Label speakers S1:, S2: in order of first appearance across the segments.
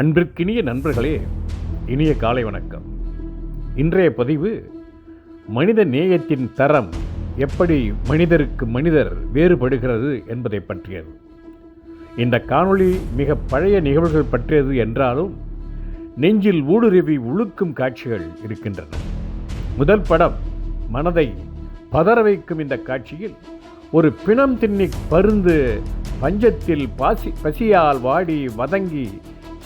S1: அன்பிற்கினிய நண்பர்களே இனிய காலை வணக்கம். இன்றைய பதிவு மனித நேயத்தின் தரம் எப்படி மனிதருக்கு மனிதர் வேறுபடுகிறது என்பதை பற்றியது. இந்த காணொளி மிக பழைய நிகழ்வுகள் பற்றியது என்றாலும் நெஞ்சில் ஊடுருவி உழுக்கும் காட்சிகள் இருக்கின்றன. முதல் படம் மனதை பதற வைக்கும் இந்த காட்சியில் ஒரு பிணம் தின்னி பருந்து பஞ்சத்தில் பாசி பசியால் வாடி வதங்கி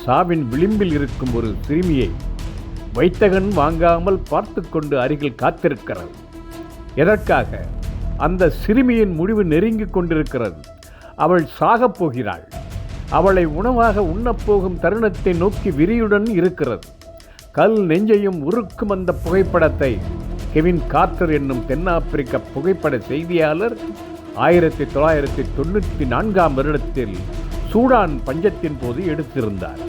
S1: சாவின் விளிம்பில் இருக்கும் ஒரு சிறுமியை வைத்தகன் வாங்காமல் பார்த்து கொண்டு அருகில் காத்திருக்கிறது. எதற்காக? அந்த சிறுமியின் முடிவு நெருங்கிக் கொண்டிருக்கிறது. அவள் சாகப் போகிறாள். அவளை உணவாக உண்ணப்போகும் தருணத்தை நோக்கி விரியுடன் இருக்கிறது. கல் நெஞ்சையும் உருக்கும் அந்த புகைப்படத்தை கெவின் கார்த்தர் என்னும் தென்னாப்பிரிக்க புகைப்பட செய்தியாளர் ஆயிரத்தி தொள்ளாயிரத்தி தொண்ணூற்றி நான்காம் வருடத்தில் சூடான் பஞ்சத்தின் போது எடுத்திருந்தார்.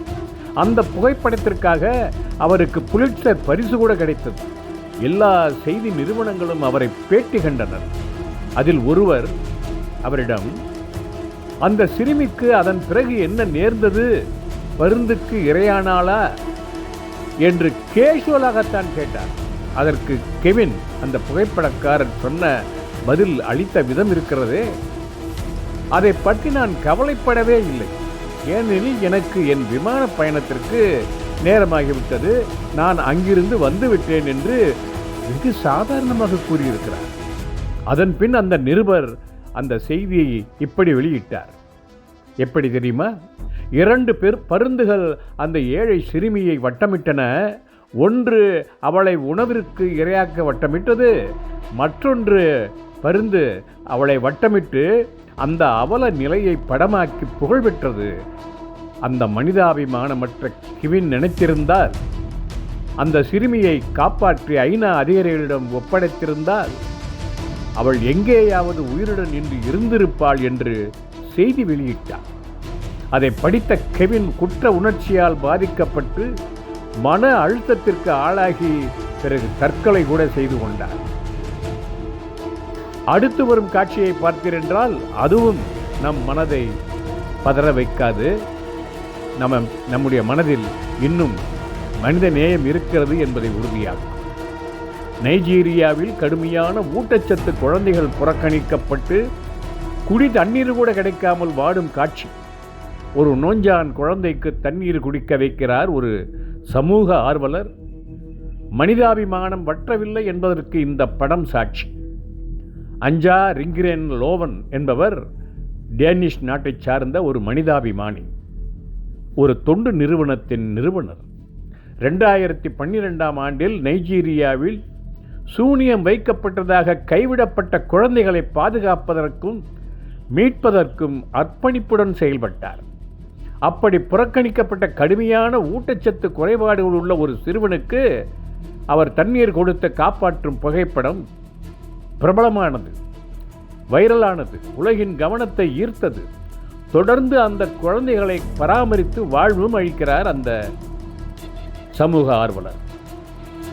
S1: அந்த புகைப்படத்திற்காக அவருக்கு புலிட்சர் பரிசு கூட கிடைத்தது. எல்லா செய்தி நிறுவனங்களும் அவரை பேட்டி கண்டனர் அதில் ஒருவர் அவரிடம் அந்த சிறுமிக்கு அதன் பிறகு என்ன நேர்ந்தது? பருந்துக்கு இரையானாளா? என்று கேஷுவலாகத்தான் கேட்டார். அதற்கு கெவின் அந்த புகைப்படக்காரர் சொன்ன பதில் அளித்த விதம் இருக்கிறதே. அதை பற்றி நான் கவலைப்படவே இல்லை. ஏனெனில் எனக்கு என் விமான பயணத்திற்கு நேரமாகிவிட்டது. நான் அங்கிருந்து வந்துவிட்டேன் என்று வெகு சாதாரணமாக கூறியிருக்கிறார். அதன் பின் அந்த நிருபர் அந்த செய்தியை இப்படி வெளியிட்டார். எப்படி தெரியுமா? இரண்டு பேர் பருந்துகள் அந்த ஏழை சிறுமியை வட்டமிட்டன. ஒன்று அவளை உணவிற்கு இரையாக்க வட்டமிட்டது. மற்றொன்று பருந்து அவளை வட்டமிட்டு அந்த அவல நிலையை படமாக்கி புகழ்பெற்றது. அந்த மனிதாபிமானமற்ற கிவின் நினைத்திருந்தால் அந்த சிறுமியை காப்பாற்றி ஐநா அதிகாரிகளிடம் ஒப்படைத்திருந்தால் அவள் எங்கேயாவது உயிருடன் இன்று இருந்திருப்பாள் என்று செய்தி வெளியிட்டார் அதை படித்த கெவின் குற்ற உணர்ச்சியால் பாதிக்கப்பட்டு மன அழுத்தத்திற்கு ஆளாகி பிறகு தற்கொலை கூட செய்து கொண்டார் அடுத்து வரும் காட்சியை பார்த்தீரென்றால் அதுவும் நம் மனதை பதற வைக்காது. நம்ம நம்முடைய மனதில் இன்னும் மனித நேயம் இருக்கிறது என்பதை உறுதியாகும் நைஜீரியாவில் கடுமையான ஊட்டச்சத்து குழந்தைகள் புறக்கணிக்கப்பட்டு குடி தண்ணீர் கூட கிடைக்காமல் வாடும் காட்சி. ஒரு நோஞ்சான் குழந்தைக்கு தண்ணீர் குடிக்க வைக்கிறார் ஒரு சமூக ஆர்வலர். மனிதாபிமானம் வற்றவில்லை என்பதற்கு இந்த படம் சாட்சி. அஞ்சா ரிங்கிரேன் லோவன் என்பவர் டேனிஷ் நாட்டைச் சார்ந்த ஒரு மனிதாபிமானி ஒரு தொண்டு நிறுவனத்தின் நிறுவனர். ரெண்டாயிரத்தி பன்னிரெண்டாம் ஆண்டில் நைஜீரியாவில் சூனியம் வைக்கப்பட்டதாக கைவிடப்பட்ட குழந்தைகளை பாதுகாப்பதற்கும் மீட்பதற்கும் அர்ப்பணிப்புடன் செயல்பட்டார். அப்படி புறக்கணிக்கப்பட்ட கடுமையான ஊட்டச்சத்து குறைபாடுகள் உள்ள ஒரு சிறுவனுக்கு அவர் தண்ணீர் கொடுத்து காப்பாற்றும் புகைப்படம் பிரபலமானது வைரலானது உலகின் கவனத்தை ஈர்த்தது. தொடர்ந்து அந்த குழந்தைகளை பராமரித்து வாழ்வும் அளிக்கிறார் அந்த சமூக ஆர்வலர்.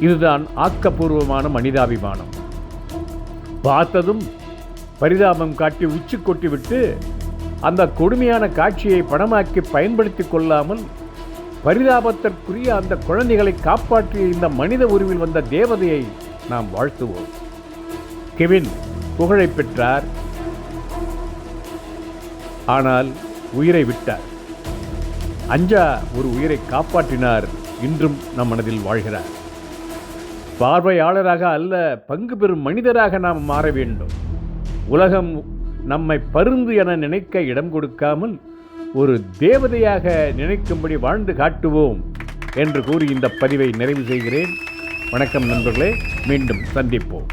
S1: இதுதான் ஆக்கப்பூர்வமான மனிதாபிமானம். பார்த்ததும் பரிதாபம் காட்டி உச்சி கொட்டிவிட்டு அந்த கொடுமையான காட்சியை படமாக்கி பயன்படுத்தி கொள்ளாமல் பரிதாபத்திற்குரிய அந்த குழந்தைகளை காப்பாற்றிய இந்த மனித உருவில் வந்த தேவதையை நாம் வாழ்த்துவோம். கெவின் புகழை பெற்றார். ஆனால் உயிரை விட்டார். அஞ்சா ஒரு உயிரை காப்பாற்றினார். இன்றும் நம் மனதில் வாழ்கிறார். பார்வையாளராக அல்ல பங்கு பெறும் மனிதராக நாம் மாற வேண்டும். உலகம் நம்மை பருந்து என நினைக்க இடம் கொடுக்காமல் ஒரு தேவதையாக நினைக்கும்படி வாழ்ந்து காட்டுவோம் என்று கூறி இந்த பதிவை நிறைவு செய்கிறேன். வணக்கம் நண்பர்களே மீண்டும் சந்திப்போம்.